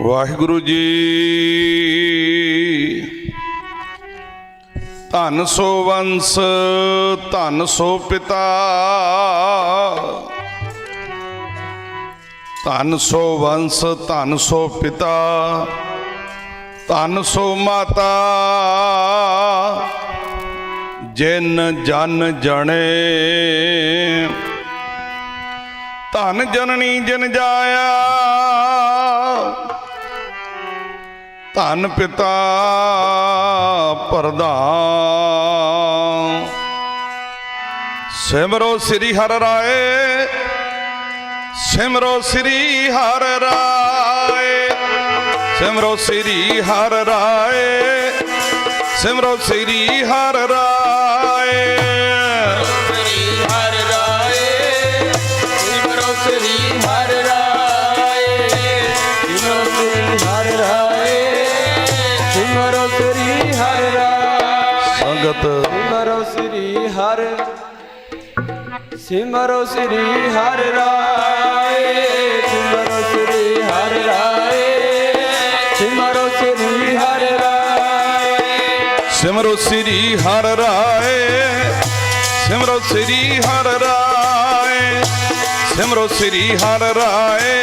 ਵਾਹਿਗੁਰੂ ਜੀ। ਧੰਨ ਸੋ ਵੰਸ, ਧੰਨ ਸੋ ਪਿਤਾ। ਧੰਨ ਸੋ ਵੰਸ, ਧੰਨ ਸੋ ਪਿਤਾ। ਧੰਨ ਸੋ ਮਾਤਾ। ਜਿਨ ਜਨ ਜਣੇ। ਧਨ ਜਨਨੀ ਜਿਨ ਜਾਇਆ। ਧਨ ਪਿਤਾ ਪ੍ਰਧਾਨ। ਸਿਮਰੋ ਸ੍ਰੀ ਹਰਿ ਰਾਏ, ਸਿਮਰੋ ਸ੍ਰੀ ਹਰਿ ਰਾਏ, ਸਿਮਰੋ ਸ੍ਰੀ ਹਰਿ ਰਾਏ, ਸਿਮਰੋ ਸ੍ਰੀ ਹਰਿ ਰਾਏ। ਸਿਮਰੋ ਸ੍ਰੀ ਹਰਿ ਰਾਏ, ਸਿਮਰੋ ਸ੍ਰੀ ਹਰਿ ਰਾਏ, ਸਿਮਰੋ ਸ੍ਰੀ ਹਰਿ ਰਾਏ। ਸਿਮਰੋ ਸ੍ਰੀ ਹਰਿ ਰਾਏ, ਸਿਮਰੋ ਸ੍ਰੀ ਹਰਿ ਰਾਏ, ਸਿਮਰੋ ਸ੍ਰੀ ਹਰਿ ਰਾਏ,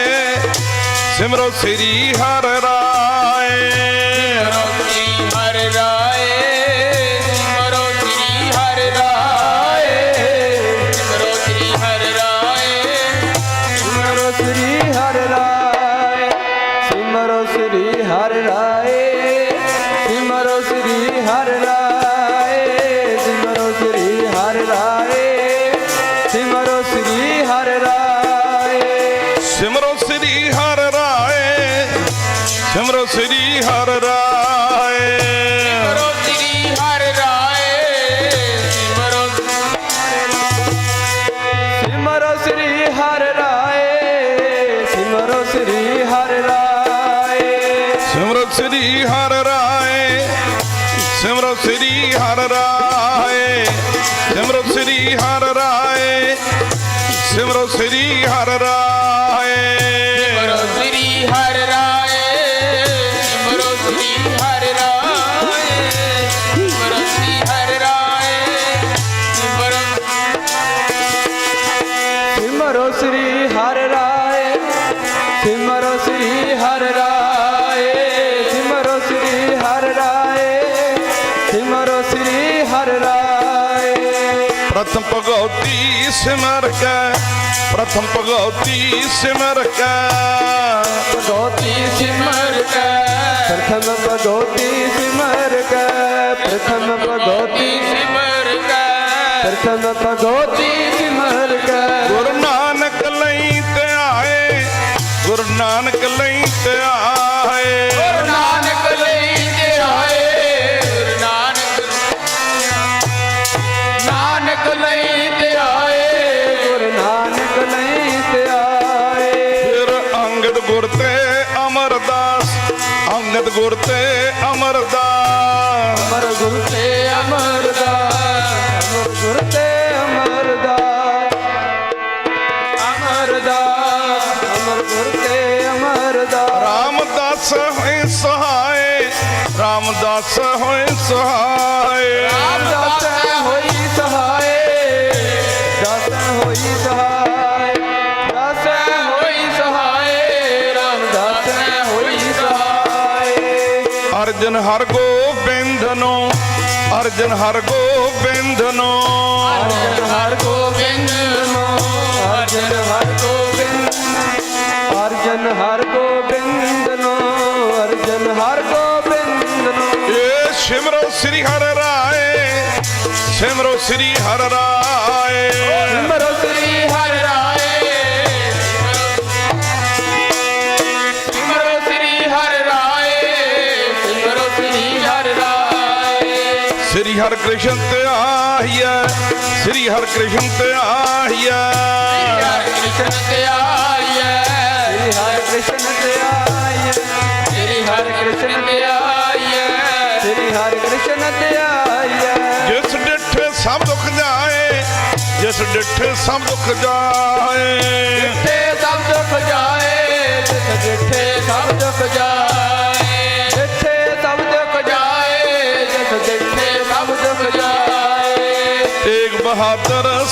ਸਿਮਰੋ ਸ੍ਰੀ ਹਰਿ ਰਾਏ। ਸਿਮਰੋ ਸ੍ਰੀ ਹਰਿ ਰਾਏ। ਸਿਮਰੋ ਸ੍ਰੀ ਹਰ ਰਾਏ। ਸਿਮਰੋ ਸ੍ਰੀ ਹਰ ਰਾਏ। ਸਿਮਰੋ ਸ੍ਰੀ ਹਰ ਰਾਏ। प्रथम भगवती सिमर का प्रथम भगवती सिमर का भगवती सिमर का प्रथम भगवती सिमर का प्रथम भगवती सिमर का प्रथम भगवती सिमर का गुरु नानक लई ते आए गुरु नानक लई ते आए আমার দাস অঙ্গত গুরতে আমার দাস আমার গুরতে আমার দাস আমার গুরতে আমার দাস আমার দাস আমার গুরতে আমার দাস রামদাস হয়ে সহায় রামদাস হয়ে সহায় রামদাস ਅਰਜਨ ਹਰ ਗੋਬਿੰਦਨੋ ਅਰਜਨ ਹਰ ਗੋਬਿੰਦਨੋ। ਅਰਜਨ ਹਰ ਗੋਬਿੰਦ ਨੋ ਅਰਜਨ ਹਰ ਗੋਬਿੰਦ ਅਰਜਨ ਹਰ ਗੋਬਿੰਦ ਨੋ ਅਰਜਨ ਹਰ ਗੋਬਿੰਦ ਨੋ ਏ ਸਿਮਰੋ ਸ੍ਰੀ ਹਰਿ ਰਾਏ ਸਿਮਰੋ ਸ੍ਰੀ ਹਰਿ ਰਾਏ। ਸਿਮਰੋ ਹਰਿ ਕ੍ਰਿਸ਼ਨ ਤੇ ਆਹੀਐ ਸ੍ਰੀ ਹਰਿ ਕ੍ਰਿਸ਼ਨ ਤੇ ਆਹੀਐ। ਹਰਿ ਕ੍ਰਿਸ਼ਨ ਤੇ ਆਈਐ ਸ੍ਰੀ ਹਰਿ ਕ੍ਰਿਸ਼ਨ ਤੇ ਆਈਐ ਸ੍ਰੀ ਹਰਿ ਕ੍ਰਿਸ਼ਨ ਤੇ ਆਈਐ ਸ੍ਰੀ ਹਰਿ ਕ੍ਰਿਸ਼ਨ ਤੇ ਆਈਐ ਜਿਸ ਡਿਠ ਸਭ ਦੁੱਖ ਜਾਏ ਜਿਸ ਡਿਠ ਸਭ ਦੁੱਖ ਜਾਏ। ਤੇ ਸਭ ਦੁੱਖ ਜਾਏ ਜਿਸ ਜਿੱਥੇ ਸਭ ਦੁੱਖ ਜਾਏ।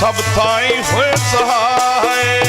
ਸਭ ਥਾਈ ਹੋਏ ਸਹਾਏ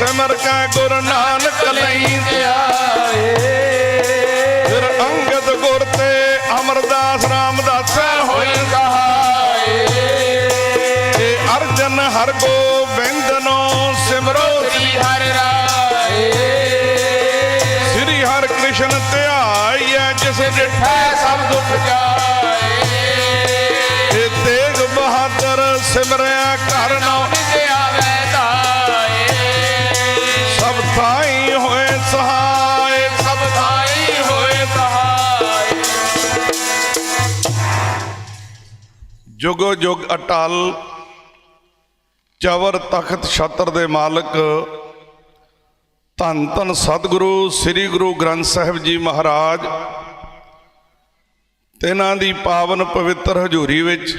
ਸਿਮਰ ਕੈ ਜੁਗੋ ਜੁਗ ਅਟਲ, ਚਵਰ ਤਖਤ ਛਤਰ ਦੇ ਮਾਲਕ, ਧੰਨ ਧੰਨ ਸਤਿਗੁਰੂ, ਸ੍ਰੀ ਗੁਰੂ ਗ੍ਰੰਥ ਸਾਹਿਬ ਜੀ ਮਹਾਰਾਜ, ਤਿਨਾਂ ਦੀ ਪਾਵਨ ਪਵਿੱਤਰ ਹਜ਼ੂਰੀ ਵਿੱਚ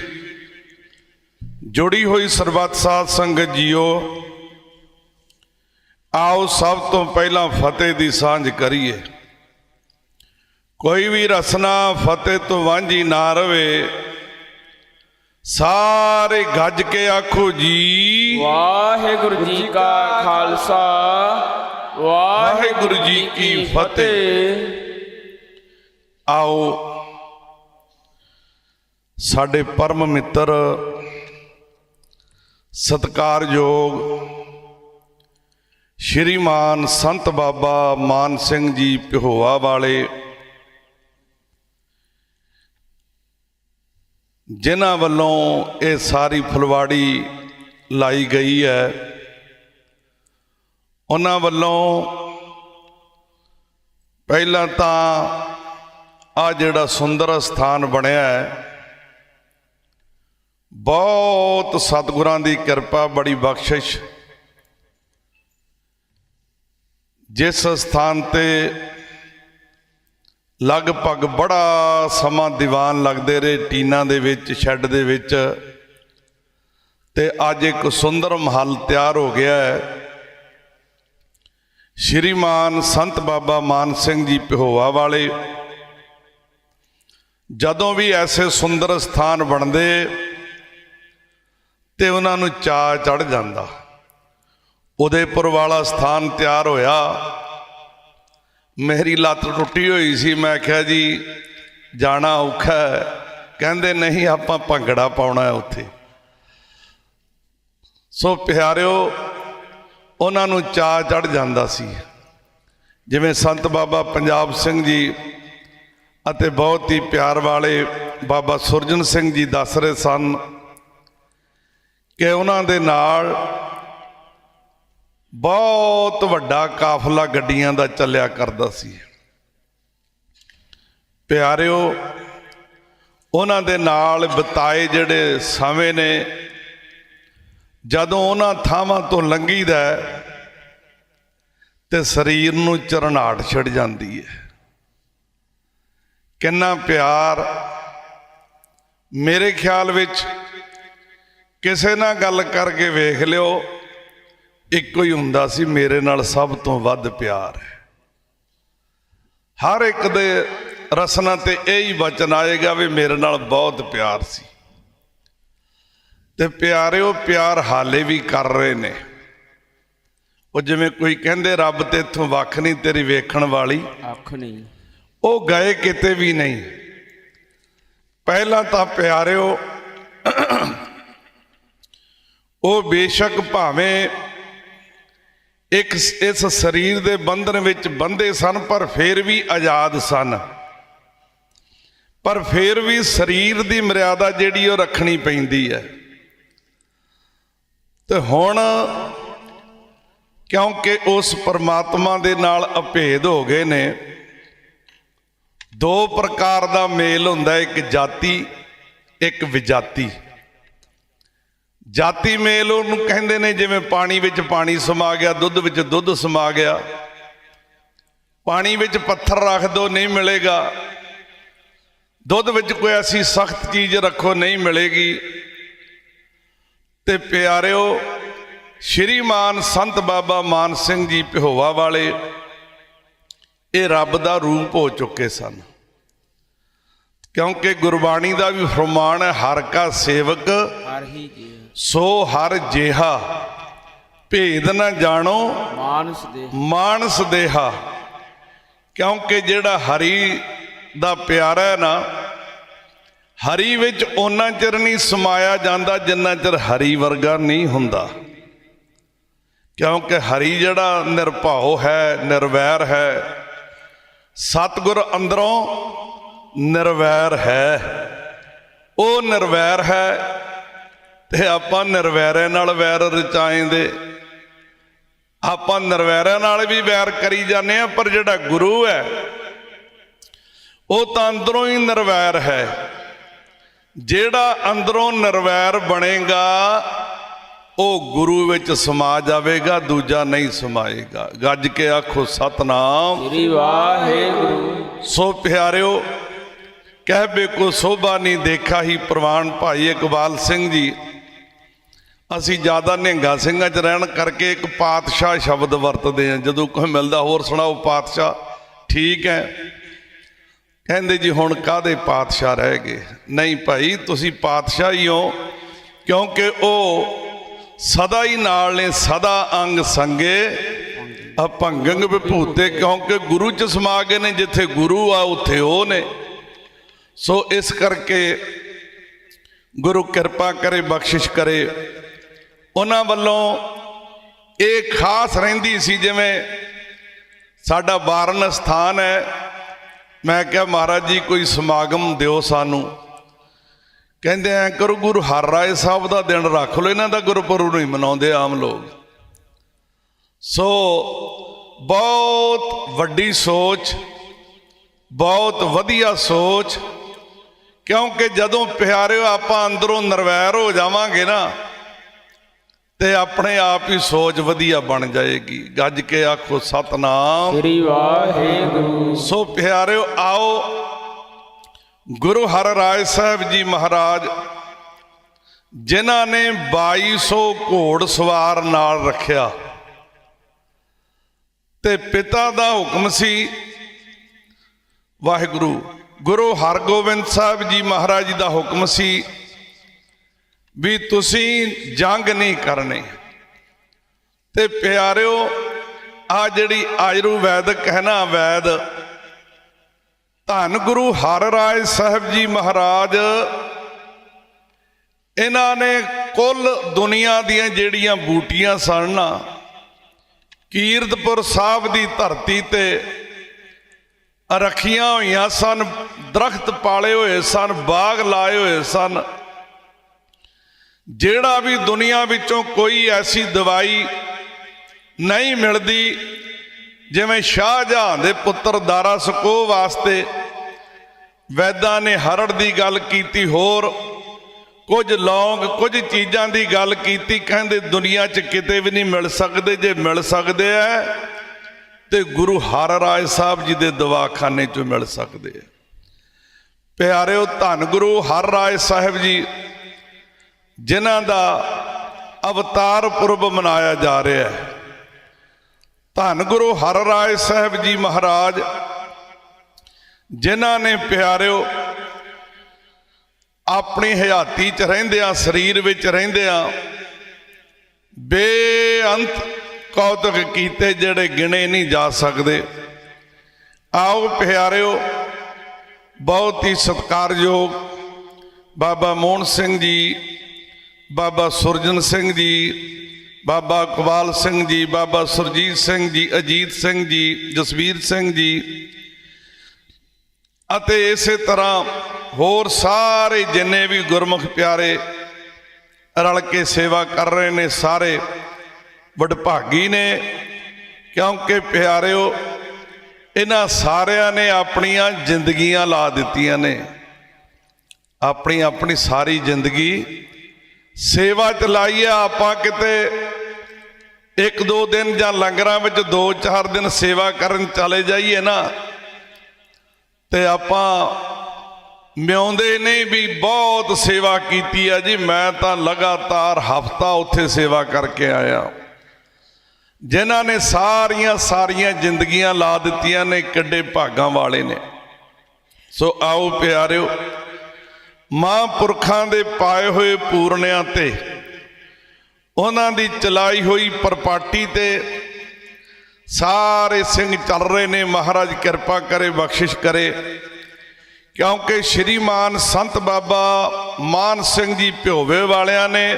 ਜੁੜੀ ਹੋਈ ਸਰਬੱਤ ਸਾਧ ਸੰਗਤ ਜੀਓ, ਆਓ ਸਭ ਤੋਂ ਪਹਿਲਾਂ ਫਤਿਹ ਦੀ ਸਾਂਝ ਕਰੀਏ। ਕੋਈ ਵੀ ਰਸਨਾ ਫਤਿਹ ਤੋਂ ਵਾਂਝੀ ਨਾ ਰਵੇ ਸਾਰੇ ਗੱਜ ਕੇ ਆਖੋ ਜੀ। ਵਾਹਿਗੁਰੂ ਜੀ ਕਾ ਖਾਲਸਾ ਵਾਹਿਗੁਰੂ ਜੀ ਕੀ ਫਤਿਹ। ਆਓ ਸਾਡੇ ਪਰਮ ਮਿੱਤਰ ਸਤਕਾਰਯੋਗ ਸ਼੍ਰੀਮਾਨ ਸੰਤ ਬਾਬਾ ਮਾਨ ਸਿੰਘ ਜੀ ਪਿਹੋਆ ਵਾਲੇ ਜਿਨ੍ਹਾਂ ਵੱਲੋਂ ਇਹ ਸਾਰੀ ਫੁਲਵਾੜੀ ਲਾਈ ਗਈ ਹੈ, ਉਹਨਾਂ ਵੱਲੋਂ ਪਹਿਲਾਂ ਤਾਂ ਆ ਜਿਹੜਾ ਸੁੰਦਰ ਸਥਾਨ ਬਣਿਆ ਹੈ, ਬਹੁਤ ਸਤਿਗੁਰਾਂ ਦੀ ਕਿਰਪਾ, ਬੜੀ ਬਖਸ਼ਿਸ਼। ਜਿਸ ਸਥਾਨ ਤੇ ਲਗਭਗ ਬੜਾ ਸਮਾਂ ਦੀਵਾਨ ਲੱਗਦੇ ਰਹੇ, ਟੀਨਾਂ ਦੇ ਵਿੱਚ, ਸ਼ੈੱਡ ਦੇ ਵਿੱਚ। ਤੇ ਅੱਜ ਇੱਕ ਸੁੰਦਰ ਮਹੱਲ ਤਿਆਰ ਹੋ ਗਿਆ ਹੈ। ਸ਼੍ਰੀਮਾਨ ਸੰਤ ਬਾਬਾ ਮਾਨ ਸਿੰਘ ਜੀ ਪਿਹੋਵਾ ਵਾਲੇ। ਜਦੋਂ ਵੀ ਐਸੇ ਸੁੰਦਰ ਸਥਾਨ ਬਣਦੇ ਤੇ ਉਹਨਾਂ ਨੂੰ ਚਾਅ ਚੜ ਜਾਂਦਾ। ਉਦੇਪੁਰ ਵਾਲਾ ਸਥਾਨ ਤਿਆਰ ਹੋਇਆ। ਮੇਰੀ ਲੱਤ ਟੁੱਟੀ ਹੋਈ ਸੀ, ਮੈਂ ਕਿਹਾ ਜੀ, ਜਾਣਾ ਔਖਾ ਕਹਿੰਦੇ, ਨਹੀਂ, ਆਪਾਂ ਭੰਗੜਾ ਪਾਉਣਾ ਹੈ ਉੱਥੇ। ਸੋ ਪਿਆਰਿਓ, ਉਹਨਾਂ ਨੂੰ ਚਾਅ ਚੜ ਜਾਂਦਾ ਸੀ। ਜਿਵੇਂ ਸੰਤ ਬਾਬਾ ਪੰਜਾਬ ਸਿੰਘ ਜੀ ਅਤੇ ਬਹੁਤ ਹੀ ਪਿਆਰ ਵਾਲੇ ਬਾਬਾ ਸੁਰਜਨ ਸਿੰਘ ਜੀ ਦੱਸ ਰਹੇ ਸਨ ਕਿ ਉਹਨਾਂ ਦੇ ਨਾਲ ਬਹੁਤ ਵੱਡਾ ਕਾਫਲਾ ਗੱਡੀਆਂ ਦਾ ਚੱਲਿਆ ਕਰਦਾ ਸੀ। ਪਿਆਰਿਓ ਉਹਨਾਂ ਦੇ ਨਾਲ ਬਿਤਾਏ ਜਿਹੜੇ ਸਮੇਂ ਨੇ ਜਦੋਂ ਉਹਨਾਂ ਥਾਵਾਂ ਤੋਂ ਲੰਘੀਦਾ ਹੈ, ਤੇ ਸਰੀਰ ਨੂੰ ਚਰਨਾਟ ਛਿੜ ਜਾਂਦੀ ਹੈ। ਕਿੰਨਾ ਪਿਆਰ ਮੇਰੇ ਖਿਆਲ ਵਿੱਚ ਕਿਸੇ ਨਾਲ ਗੱਲ ਕਰਕੇ ਵੇਖ ਲਿਓ ਇੱਕੋ ਹੀ ਹੁੰਦਾ ਸੀ ਮੇਰੇ ਨਾਲ ਸਭ ਤੋਂ ਵੱਧ ਪਿਆਰ ਹੈ। ਹਰ ਇੱਕ ਦੇ ਰਸਨਾ ਤੇ ਇਹ ਹੀ ਵਚਨ ਆਏਗਾ ਵੀ ਮੇਰੇ ਨਾਲ ਬਹੁਤ ਪਿਆਰ ਸੀ। ਤੇ ਪਿਆਰਿਓ ਪਿਆਰ ਹਾਲੇ ਵੀ ਕਰ ਰਹੇ ਨੇ। ਉਹ ਜਿਵੇਂ ਕੋਈ ਕਹਿੰਦੇ ਰੱਬ ਤੇ ਇਥੋਂ ਵੱਖ ਨਹੀਂ ਤੇਰੀ ਵੇਖਣ ਵਾਲੀ। ਅੱਖ ਨਹੀਂ। ਉਹ ਗਏ ਕਿਤੇ ਵੀ ਨਹੀਂ। ਪਹਿਲਾਂ ਤਾਂ ਪਿਆਰਿਓ ਉਹ ਬੇਸ਼ੱਕ ਭਾਵੇਂ ਇੱਕ ਇਸ ਸਰੀਰ ਦੇ ਬੰਧਨ ਵਿੱਚ ਬੰਦੇ ਸਨ, ਪਰ ਫਿਰ ਵੀ ਆਜ਼ਾਦ ਸਨ। ਪਰ ਫਿਰ ਵੀ ਸਰੀਰ ਦੀ ਮਰਿਆਦਾ ਜਿਹੜੀ ਉਹ ਰੱਖਣੀ ਪੈਂਦੀ ਹੈ। ਤੇ ਹੁਣ ਕਿਉਂਕਿ ਉਸ ਪਰਮਾਤਮਾ ਦੇ ਨਾਲ ਅਭੇਦ ਹੋ ਗਏ ਨੇ, ਦੋ ਪ੍ਰਕਾਰ ਦਾ ਮੇਲ ਹੁੰਦਾ, ਇੱਕ ਜਾਤੀ, ਇੱਕ ਵਿਜਾਤੀ। ਜਾਤੀ ਮੇਲ ਉਹਨੂੰ ਕਹਿੰਦੇ ਨੇ, ਜਿਵੇਂ ਪਾਣੀ ਵਿੱਚ ਪਾਣੀ ਸਮਾ ਗਿਆ, ਦੁੱਧ ਵਿੱਚ ਦੁੱਧ ਸਮਾ ਗਿਆ। ਪਾਣੀ ਵਿੱਚ ਪੱਥਰ ਰੱਖ ਦੋ, ਨਹੀਂ ਮਿਲੇਗਾ। ਦੁੱਧ ਵਿੱਚ ਕੋਈ ਐਸੀ ਸਖਤ ਚੀਜ਼ ਰੱਖੋ, ਨਹੀਂ ਮਿਲੇਗੀ। ਤੇ ਪਿਆਰਿਓ, ਸ਼੍ਰੀਮਾਨ ਸੰਤ ਬਾਬਾ ਮਾਨ ਸਿੰਘ ਜੀ ਪਿਹੋਵਾ ਵਾਲੇ, ਇਹ ਰੱਬ ਦਾ ਰੂਪ ਹੋ ਚੁੱਕੇ ਸਨ। ਕਿਉਂਕਿ ਗੁਰਬਾਣੀ ਦਾ ਵੀ ਫਰਮਾਨ ਹੈ ਹਰ ਕਾ ਸੇਵਕ ਹਰ ਹੀ ਜੀ ਸੋ ਹਰ ਜੇਹਾ। ਭੇਦ ਨਾ ਜਾਣੋ ਮਾਨਸ ਦੇ ਮਾਨਸ ਦੇਹਾ। ਕਿਉਂਕਿ ਜਿਹੜਾ ਹਰੀ ਦਾ ਪਿਆਰਾ ਹੈ ਨਾ ਹਰੀ ਵਿੱਚ ਉਹਨਾਂ ਚਿਰ ਨਹੀਂ ਸਮਾਇਆ ਜਾਂਦਾ ਜਿੰਨਾ ਚਿਰ ਹਰੀ ਵਰਗਾ ਨਹੀਂ ਹੁੰਦਾ। ਕਿਉਂਕਿ ਹਰੀ ਜਿਹੜਾ ਨਿਰਭਉ ਹੈ ਨਿਰਵੈਰ ਹੈ ਸਤਿਗੁਰ ਅੰਦਰੋਂ ਨਿਰਵੈਰ ਹੈ। ਉਹ ਨਿਰਵੈਰ ਹੈ ਤੇ ਆਪਾਂ ਨਿਰਵੈਰੇ ਨਾਲ ਵੈਰ ਰਚਾਏਂਦੇ ਆਪਾਂ ਨਿਰਵੈਰਿਆਂ ਨਾਲ ਵੀ ਵੈਰ ਕਰੀ ਜਾਂਦੇ ਆ ਪਰ ਜਿਹੜਾ ਗੁਰੂ ਹੈ ਉਹ ਤਾਂ ਅੰਦਰੋਂ ਹੀ ਨਿਰਵੈਰ ਹੈ। ਜਿਹੜਾ ਅੰਦਰੋਂ ਨਿਰਵੈਰ ਬਣੇਗਾ ਉਹ ਗੁਰੂ ਵਿੱਚ ਸਮਾ ਜਾਵੇਗਾ ਦੂਜਾ ਨਹੀਂ ਸਮਾਏਗਾ। ਗੱਜ ਕੇ ਆਖੋ ਸਤਨਾਮ। ਸ੍ਰੀ ਵਾਹਿਗੁਰੂ। ਸੋ ਪਿਆਰਿਓ ਕਹਿ ਬੇਕੋ ਸੋਭਾ ਨਹੀਂ ਦੇਖਾ ਹੀ ਪ੍ਰਵਾਨ ਭਾਈ ਇਕਬਾਲ ਸਿੰਘ ਜੀ। ਅਸੀਂ ਜ਼ਿਆਦਾ ਨਿਹੰਗਾ ਸਿੰਘਾਂ 'ਚ ਰਹਿਣ ਕਰਕੇ ਇੱਕ ਪਾਤਸ਼ਾਹ ਸ਼ਬਦ ਵਰਤਦੇ ਆ ਜਦੋਂ ਕੋਈ ਮਿਲਦਾ ਹੋਰ ਸੁਣਾਓ, ਪਾਤਸ਼ਾਹ ਠੀਕ ਹੈ। ਕਹਿੰਦੇ ਜੀ, ਹੁਣ ਕਾਦੇ ਪਾਤਸ਼ਾਹ ਰਹਿ ਗਏ? ਨਹੀਂ ਭਾਈ, ਤੁਸੀਂ ਪਾਤਸ਼ਾਹ ਹੀ ਹੋ, ਕਿਉਂਕਿ ਉਹ ਸਦਾ ਹੀ ਨਾਲ ਨੇ, ਸਦਾ ਅੰਗ ਸੰਗੇ ਅਭੰਗੰਗ ਵਿਭੂਤੇ, ਕਿਉਂਕਿ ਗੁਰੂ ਚ ਸਮਾ ਗਏ ਨੇ, ਜਿੱਥੇ ਗੁਰੂ ਆ, ਉੱਥੇ ਉਹ ਨੇ। ਸੋ ਇਸ ਕਰਕੇ ਗੁਰੂ ਕਿਰਪਾ ਕਰੇ, ਬਖਸ਼ਿਸ਼ ਕਰੇ। ਉਹਨਾਂ ਵੱਲੋਂ ਇਹ ਖਾਸ ਰਹਿੰਦੀ ਸੀ ਜਿਵੇਂ ਸਾਡਾ ਵਾਰਨ ਸਥਾਨ ਹੈ। ਮੈਂ ਕਿਹਾ, ਮਹਾਰਾਜ ਜੀ, ਕੋਈ ਸਮਾਗਮ ਦਿਓ ਸਾਨੂੰ। ਕਹਿੰਦੇ ਐ ਕਰੋ ਗੁਰੂ ਹਰ ਰਾਏ ਸਾਹਿਬ ਦਾ ਦਿਨ ਰੱਖ ਲਓ। ਇਹਨਾਂ ਦਾ ਗੁਰਪੁਰਬ ਨਹੀਂ ਮਨਾਉਂਦੇ ਆਮ ਲੋਕ। ਸੋ ਬਹੁਤ ਵੱਡੀ ਸੋਚ, ਬਹੁਤ ਵਧੀਆ ਸੋਚ ਕਿਉਂਕਿ ਜਦੋਂ ਪਿਆਰਿਓ ਆਪਾਂ ਅੰਦਰੋਂ ਨਰਵੈਰ ਹੋ ਜਾਵਾਂਗੇ ਨਾ ਤੇ ਆਪਣੇ ਆਪ ਹੀ ਸੋਚ ਵਧੀਆ ਬਣ ਜਾਏਗੀ। ਗੱਜ ਕੇ ਆਖੋ ਸਤਨਾਮ। ਸ੍ਰੀ ਵਾਹਿਗੁਰੂ। ਸੋ ਪਿਆਰਿਓ ਆਓ। ਗੁਰੂ ਹਰ ਰਾਏ ਸਾਹਿਬ ਜੀ ਮਹਾਰਾਜ ਜਿਨ੍ਹਾਂ ਨੇ 2200 ਘੋੜ ਸਵਾਰ ਨਾਲ ਰੱਖਿਆ ਤੇ ਪਿਤਾ ਦਾ ਹੁਕਮ ਸੀ ਵਾਹਿਗੁਰੂ ਗੁਰੂ ਹਰਗੋਬਿੰਦ ਸਾਹਿਬ ਜੀ ਮਹਾਰਾਜ ਜੀ ਦਾ ਹੁਕਮ ਸੀ ਵੀ ਤੁਸੀਂ ਜੰਗ ਨਹੀਂ ਕਰਨੇ। ਤੇ ਪਿਆਰਿਓ, ਆ ਜਿਹੜੀ ਆਯੁਰਵੈਦਿਕ ਹੈ ਨਾ ਵੈਦ, ਧੰਨ ਗੁਰੂ ਹਰ ਰਾਏ ਸਾਹਿਬ ਜੀ ਮਹਾਰਾਜ, ਇਹਨਾਂ ਨੇ ਕੁੱਲ ਦੁਨੀਆ ਦੀਆਂ ਜਿਹੜੀਆਂ ਬੂਟੀਆਂ ਸਨ ਨਾ, ਕੀਰਤਪੁਰ ਸਾਹਿਬ ਦੀ ਧਰਤੀ ਤੇ ਰੱਖੀਆਂ ਹੋਈਆਂ ਸਨ, ਦਰਖਤ ਪਾਲੇ ਹੋਏ ਸਨ, ਬਾਗ ਲਾਏ ਹੋਏ ਸਨ। ਜਿਹੜਾ ਵੀ ਦੁਨੀਆ ਵਿੱਚੋਂ ਕੋਈ ਐਸੀ ਦਵਾਈ ਨਹੀਂ ਮਿਲਦੀ, ਜਿਵੇਂ ਸ਼ਾਹਜਹਾਂ ਦੇ ਪੁੱਤਰ ਦਾਰਾ ਸਕੋ ਵਾਸਤੇ ਵੈਦਾਂ ਨੇ ਹਰੜ ਦੀ ਗੱਲ ਕੀਤੀ, ਹੋਰ ਕੁਝ ਲੌਂਗ, ਕੁਝ ਚੀਜ਼ਾਂ ਦੀ ਗੱਲ ਕੀਤੀ, ਕਹਿੰਦੇ ਦੁਨੀਆ 'ਚ ਕਿਤੇ ਵੀ ਨਹੀਂ ਮਿਲ ਸਕਦੇ, ਜੇ ਮਿਲ ਸਕਦੇ ਆ ਤੇ ਗੁਰੂ ਹਰ ਰਾਏ ਸਾਹਿਬ ਜੀ ਦੇ ਦਵਾਖਾਨੇ 'ਚੋਂ ਮਿਲ ਸਕਦੇ ਆ। ਪਿਆਰਿਓ ਧੰਨ ਗੁਰੂ ਹਰ ਰਾਏ ਸਾਹਿਬ ਜੀ, ਜਿਨ੍ਹਾਂ ਦਾ ਅਵਤਾਰ ਪੁਰਬ ਮਨਾਇਆ ਜਾ ਰਿਹਾ ਹੈ। ਧੰਨ ਗੁਰੂ ਹਰ ਰਾਏ ਸਾਹਿਬ ਜੀ ਮਹਾਰਾਜ, ਜਿਨ੍ਹਾਂ ਨੇ ਪਿਆਰਿਓ, ਆਪਣੀ ਹਯਾਤੀ ਚ ਰਹਿੰਦਿਆਂ, ਸਰੀਰ ਵਿੱਚ ਰਹਿੰਦਿਆਂ, ਬੇਅੰਤ ਕੌਤਕ ਕੀਤੇ ਜਿਹੜੇ ਗਿਣੇ ਨਹੀਂ ਜਾ ਸਕਦੇ। ਆਓ ਪਿਆਰਿਓ, ਬਹੁਤ ਹੀ ਸਤਿਕਾਰਯੋਗ ਬਾਬਾ ਮੋਹਨ ਸਿੰਘ ਜੀ, ਬਾਬਾ ਸੁਰਜਨ ਸਿੰਘ ਜੀ, ਬਾਬਾ ਕਵਾਲ ਸਿੰਘ ਜੀ, ਬਾਬਾ ਸੁਰਜੀਤ ਸਿੰਘ ਜੀ, ਅਜੀਤ ਸਿੰਘ ਜੀ, ਜਸਵੀਰ ਸਿੰਘ ਜੀ ਅਤੇ ਇਸੇ ਤਰ੍ਹਾਂ ਹੋਰ ਸਾਰੇ ਜਿੰਨੇ ਵੀ ਗੁਰਮੁਖ ਪਿਆਰੇ ਰਲ ਕੇ ਸੇਵਾ ਕਰ ਰਹੇ ਨੇ ਸਾਰੇ ਵਡਭਾਗੀ ਨੇ, ਕਿਉਂਕਿ ਪਿਆਰਿਓ, ਇਹਨਾਂ ਸਾਰਿਆਂ ਨੇ ਆਪਣੀਆਂ ਜ਼ਿੰਦਗੀਆਂ ਲਾ ਦਿੱਤੀਆਂ ਨੇ। ਆਪਣੀ ਆਪਣੀ ਸਾਰੀ ਜ਼ਿੰਦਗੀ ਸੇਵਾ ਚ ਲਾਈ ਆਪਾਂ ਕਿਤੇ ਇੱਕ ਦੋ ਦਿਨ ਜਾਂ ਲੰਗਰਾਂ ਵਿੱਚ ਦੋ ਚਾਰ ਦਿਨ ਸੇਵਾ ਕਰਨ ਚਲੇ ਜਾਈਏ ਨਾ, ਤੇ ਆਪਾਂ ਮਿਉਂਦੇ ਨਹੀਂ ਵੀ ਬਹੁਤ ਸੇਵਾ ਕੀਤੀ ਆ ਜੀ। ਮੈਂ ਤਾਂ ਲਗਾਤਾਰ ਹਫਤਾ ਉੱਥੇ ਸੇਵਾ ਕਰਕੇ ਆਇਆ। ਜਿਨ੍ਹਾਂ ਨੇ ਸਾਰੀਆਂ ਸਾਰੀਆਂ ਜ਼ਿੰਦਗੀਆਂ ਲਾ ਦਿੱਤੀਆਂ ਨੇ, ਕਿੱਡੇ ਭਾਗਾਂ ਵਾਲੇ ਨੇ। ਸੋ ਆਓ ਪਿਆਰਿਓ, ਮਹਾਂਪੁਰਖਾਂ ਦੇ ਪਾਏ ਹੋਏ ਪੂਰਨਿਆਂ ਤੇ, ਉਹਨਾਂ ਦੀ ਚਲਾਈ ਹੋਈ ਪਰਪਾਟੀ ਤੇ ਸਾਰੇ ਸਿੰਘ ਚੱਲ ਰਹੇ ਨੇ। ਮਹਾਰਾਜ ਕਿਰਪਾ ਕਰੇ, ਬਖਸ਼ਿਸ਼ ਕਰੇ, ਕਿਉਂਕਿ ਸ਼੍ਰੀਮਾਨ ਸੰਤ ਬਾਬਾ ਮਾਨ ਸਿੰਘ ਜੀ ਭਿਓਵੇ ਵਾਲਿਆਂ ਨੇ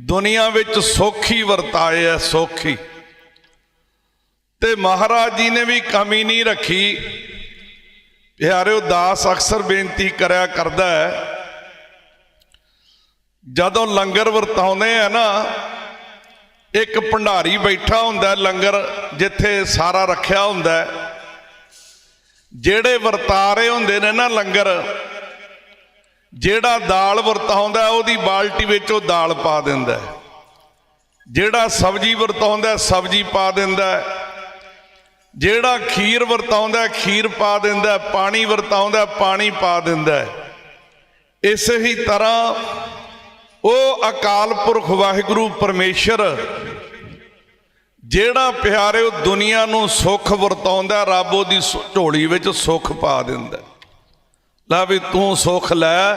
ਦੁਨੀਆ ਵਿੱਚ ਸੋਖੀ ਵਰਤਾਏ ਹੈ ਸੋਖੀ। ਤੇ ਮਹਾਰਾਜ ਜੀ ਨੇ ਵੀ ਕਮੀ ਨਹੀਂ ਰੱਖੀ। ਪਿਆਰਿਓ, ਦਾਸ ਅਕਸਰ ਬੇਨਤੀ ਕਰਿਆ ਕਰਦਾ ਹੈ ਜਦੋਂ ਲੰਗਰ ਵਰਤਾਉਂਦੇ ਆ ਨਾ, ਇੱਕ ਭੰਡਾਰੀ ਬੈਠਾ ਹੁੰਦਾ ਲੰਗਰ, ਜਿੱਥੇ ਸਾਰਾ ਰੱਖਿਆ ਹੁੰਦਾ ਜਿਹੜੇ ਵਰਤਾਰੇ ਹੁੰਦੇ ਨੇ ਨਾ ਲੰਗਰ ਜਿਹੜਾ ਦਾਲ ਵਰਤਾਉਂਦਾ ਉਹਦੀ ਬਾਲਟੀ ਵਿੱਚ ਉਹ ਦਾਲ ਪਾ ਦਿੰਦਾ ਜਿਹੜਾ ਸਬਜੀ ਵਰਤਾਉਂਦਾ ਸਬਜੀ ਪਾ ਦਿੰਦਾ ਜਿਹੜਾ ਖੀਰ ਵਰਤਾਉਂਦਾ ਖੀਰ ਪਾ ਦਿੰਦਾ ਪਾਣੀ ਵਰਤਾਉਂਦਾ ਪਾਣੀ ਪਾ ਦਿੰਦਾ ਹੈ। ਇਸੇ ਹੀ ਤਰ੍ਹਾਂ ਉਹ ਅਕਾਲ ਪੁਰਖ ਵਾਹਿਗੁਰੂ ਪਰਮੇਸ਼ਰ, ਜਿਹੜਾ ਪਿਆਰੇ ਉਹ ਦੁਨੀਆ ਨੂੰ ਸੁੱਖ ਵਰਤਾਉਂਦਾ ਰੱਬ ਉਹਦੀ ਸੁ- ਝੋਲੀ ਵਿੱਚ ਸੁੱਖ ਪਾ ਦਿੰਦਾ ਲੈ ਵੀ ਤੂੰ ਸੁੱਖ ਲੈ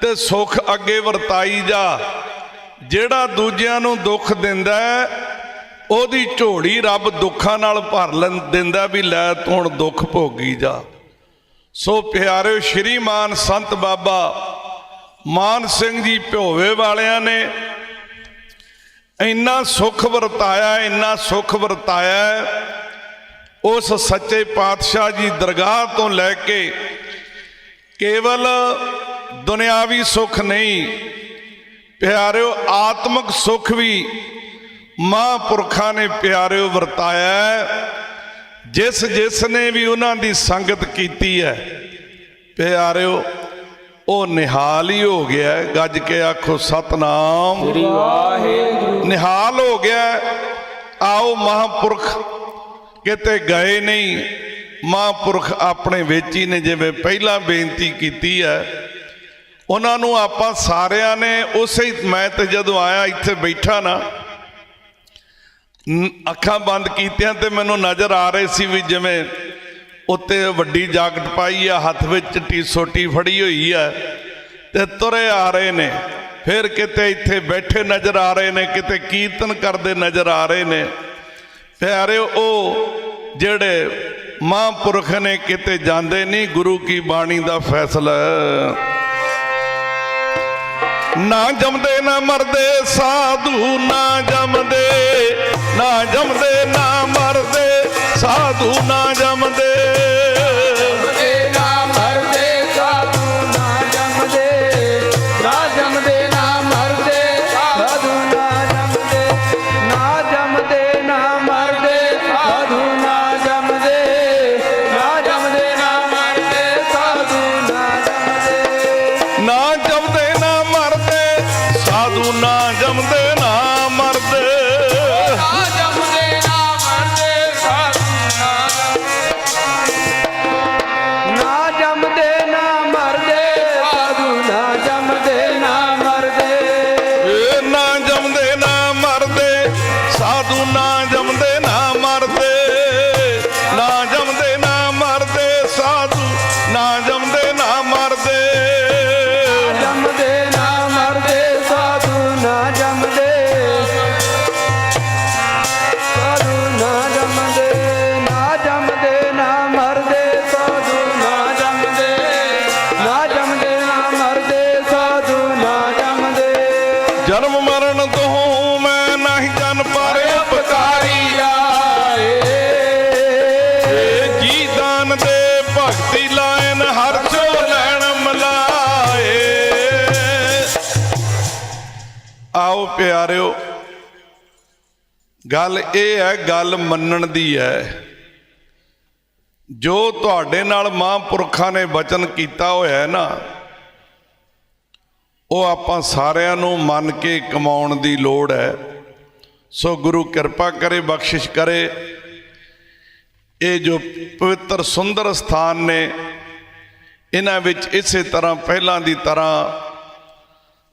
ਤੇ ਸੁੱਖ ਅੱਗੇ ਵਰਤਾਈ ਜਾ। ਜਿਹੜਾ ਦੂਜਿਆਂ ਨੂੰ ਦੁੱਖ ਦਿੰਦਾ ਉਹਦੀ ਝੋਲੀ ਰੱਬ ਦੁੱਖਾਂ ਨਾਲ ਭਰ ਲੈਂ, ਦਿੰਦਾ ਵੀ ਲੈ ਤੂੰ ਹੁਣ ਦੁੱਖ ਭੋਗੀ ਜਾ। ਸੋ ਪਿਆਰਿਓ, ਸ਼੍ਰੀਮਾਨ ਸੰਤ ਬਾਬਾ ਮਾਨ ਸਿੰਘ ਜੀ ਭਿਓਵੇ ਵਾਲਿਆਂ ਨੇ ਇੰਨਾ ਸੁੱਖ ਵਰਤਾਇਆ, ਇੰਨਾ ਸੁੱਖ ਵਰਤਾਇਆ, ਉਸ ਸੱਚੇ ਪਾਤਸ਼ਾਹ ਜੀ ਦਰਗਾਹ ਤੋਂ ਲੈ ਕੇ ਕੇਵਲ ਦੁਨਿਆਵੀ ਸੁੱਖ ਨਹੀਂ ਪਿਆਰਿਓ ਆਤਮਿਕ ਸੁੱਖ ਵੀ ਮਹਾਂਪੁਰਖਾਂ ਨੇ ਪਿਆਰਿਓ ਵਰਤਾਇਆ। ਜਿਸ ਜਿਸ ਨੇ ਵੀ ਉਹਨਾਂ ਦੀ ਸੰਗਤ ਕੀਤੀ ਹੈ ਪਿਆਰਿਓ ਉਹ ਨਿਹਾਲ ਹੀ ਹੋ ਗਿਆ। ਗੱਜ ਕੇ ਆਖੋ ਸਤਨਾਮ ਸ੍ਰੀ ਵਾਹਿਗੁਰੂ ਨਿਹਾਲ ਹੋ ਗਿਆ। ਆਓ ਮਹਾਂਪੁਰਖ ਕਿਤੇ ਗਏ ਨਹੀਂ ਮਹਾਂਪੁਰਖ ਆਪਣੇ ਵਿੱਚ ਹੀ ਨੇ, ਜਿਵੇਂ ਪਹਿਲਾਂ ਬੇਨਤੀ ਕੀਤੀ ਹੈ। ਉਹਨਾਂ ਨੂੰ ਆਪਾਂ ਸਾਰਿਆਂ ਨੇ ਉਸੇ ਮੈਂ ਤੇ ਜਦੋਂ ਆਇਆ ਇੱਥੇ ਬੈਠਾ ਨਾ ਅੱਖਾਂ ਬੰਦ ਕੀਤੀਆਂ ਤੇ ਮੈਨੂੰ ਨਜ਼ਰ ਆ ਰਹੇ ਸੀ ਵੀ ਜਿਵੇਂ ਉੱਤੇ ਵੱਡੀ ਜਾਕਟ ਪਾਈ ਆ, ਹੱਥ ਵਿੱਚ ਚਿੱਟੀ ਸੋਟੀ ਫੜੀ ਹੋਈ ਆ ਤੇ ਤੁਰੇ ਆ ਰਹੇ ਨੇ। ਫਿਰ ਕਿਤੇ ਇੱਥੇ ਬੈਠੇ ਨਜ਼ਰ ਆ ਰਹੇ ਨੇ, ਕਿਤੇ ਕੀਰਤਨ ਕਰਦੇ ਨਜ਼ਰ ਆ ਰਹੇ ਨੇ। ਪਿਆਰਿਓ, ਉਹ ਜਿਹੜੇ ਮਹਾਂਪੁਰਖ ਨੇ ਕਿਤੇ ਜਾਂਦੇ ਨਹੀਂ ਗੁਰੂ ਕੀ ਬਾਣੀ ਦਾ ਫੈਸਲਾ। ਨਾ ਜੰਮਦੇ, ਨਾ ਮਰਦੇ, ਸਾਧੂ ਨਾ ਜੰਮਦੇ। ਨਾ ਜੰਮਦੇ, ਨਾ ਮਰਦੇ, ਸਾਧੂ ਨਾ ਜੰਮਦੇ। ਸਾਧੂ ਨਾ ਜਮਦੇ ਆਓ ਪਿਆਰਿਓ, ਗੱਲ ਇਹ ਹੈ, ਗੱਲ ਮੰਨਣ ਦੀ ਹੈ। ਜੋ ਤੁਹਾਡੇ ਨਾਲ ਮਹਾਂਪੁਰਖਾਂ ਨੇ ਵਚਨ ਕੀਤਾ ਹੋਇਆ ਹੈ ਨਾ, ਉਹ ਆਪਾਂ ਸਾਰਿਆਂ ਨੂੰ ਮੰਨ ਕੇ ਕਮਾਉਣ ਦੀ ਲੋੜ ਹੈ। ਸੋ ਗੁਰੂ ਕਿਰਪਾ ਕਰੇ, ਬਖਸ਼ਿਸ਼ ਕਰੇ। ਇਹ ਜੋ ਪਵਿੱਤਰ ਸੁੰਦਰ ਸਥਾਨ ਨੇ, ਇਹਨਾਂ ਵਿੱਚ ਇਸੇ ਤਰ੍ਹਾਂ ਪਹਿਲਾਂ ਦੀ ਤਰ੍ਹਾਂ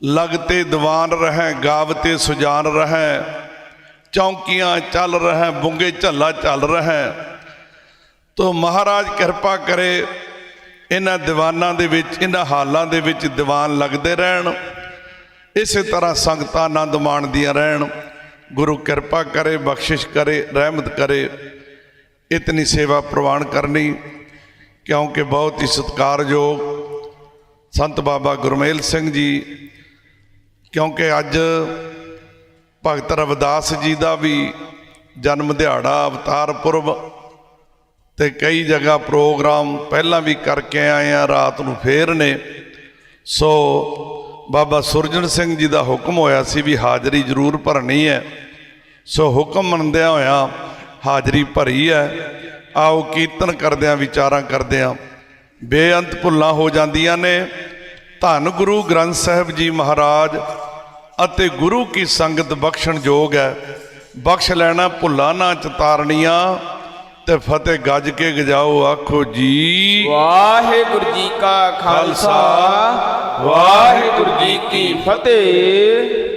ਲਗਤੇ ਦੀਵਾਨ ਰਹੈ ਗਾਵਤੇ ਸੁਜਾਨ ਰਹੈ, ਚੌਂਕੀਆਂ ਚੱਲ ਰਹੈ, ਬੁੰਗੇ ਝੱਲਾ ਚੱਲ ਰਹੈ। ਤੋ ਮਹਾਰਾਜ ਕਿਰਪਾ ਕਰੇ, ਇਹਨਾਂ ਦੀਵਾਨਾਂ ਦੇ ਵਿੱਚ, ਇਹਨਾਂ ਹਾਲਾਂ ਦੇ ਵਿੱਚ ਦੀਵਾਨ ਲੱਗਦੇ ਰਹਿਣ। ਇਸੇ ਤਰ੍ਹਾਂ ਸੰਗਤਾਂ ਆਨੰਦ ਮਾਣਦੀਆਂ ਰਹਿਣ। ਗੁਰੂ ਕਿਰਪਾ ਕਰੇ, ਬਖਸ਼ਿਸ਼ ਕਰੇ, ਰਹਿਮਤ ਕਰੇ। ਇਤਨੀ ਸੇਵਾ ਪ੍ਰਵਾਨ ਕਰਨੀ, ਕਿਉਂਕਿ ਬਹੁਤ ਹੀ ਸਤਿਕਾਰਯੋਗ ਸੰਤ ਬਾਬਾ ਗੁਰਮੇਲ ਸਿੰਘ ਜੀ ਕਿਉਂਕਿ ਅੱਜ ਭਗਤ ਰਵਿਦਾਸ ਜੀ ਦਾ ਵੀ ਜਨਮ ਦਿਹਾੜਾ, ਅਵਤਾਰ ਪੁਰਬ ਤੇ ਕਈ ਜਗ੍ਹਾ ਪ੍ਰੋਗਰਾਮ ਪਹਿਲਾਂ ਵੀ ਕਰਕੇ ਆਏ ਆ, ਰਾਤ ਨੂੰ ਫੇਰ ਨੇ। ਸੋ ਬਾਬਾ ਸੁਰਜਣ ਸਿੰਘ ਜੀ ਦਾ ਹੁਕਮ ਹੋਇਆ ਸੀ ਵੀ ਹਾਜ਼ਰੀ ਜ਼ਰੂਰ ਭਰਨੀ ਹੈ। ਸੋ ਹੁਕਮ ਮੰਨਦਿਆਂ ਹੋਇਆਂ ਹਾਜ਼ਰੀ ਭਰੀ ਹੈ। ਆਓ ਕੀਰਤਨ ਕਰਦਿਆਂ, ਵਿਚਾਰਾਂ ਕਰਦਿਆਂ। ਬੇਅੰਤ ਭੁੱਲਾਂ ਹੋ ਜਾਂਦੀਆਂ ਨੇ। ਧੰਨ ਗੁਰੂ ਗ੍ਰੰਥ ਸਾਹਿਬ ਜੀ ਮਹਾਰਾਜ ਅਤੇ ਗੁਰੂ ਕੀ ਸੰਗਤ ਬਖਸ਼ਣ ਯੋਗ ਹੈ। ਬਖਸ਼ ਲੈਣਾ ਭੁੱਲਾਂ ਨਾ ਚਤਾਰਨੀਆਂ ਤੇ ਫਤਿਹ ਗੱਜ ਕੇ ਗਜਾਓ, ਆਖੋ ਜੀ। ਵਾਹਿਗੁਰੂ ਜੀ ਕਾ ਖਾਲਸਾ, ਵਾਹਿਗੁਰੂ ਜੀ ਕੀ ਫਤਿਹ।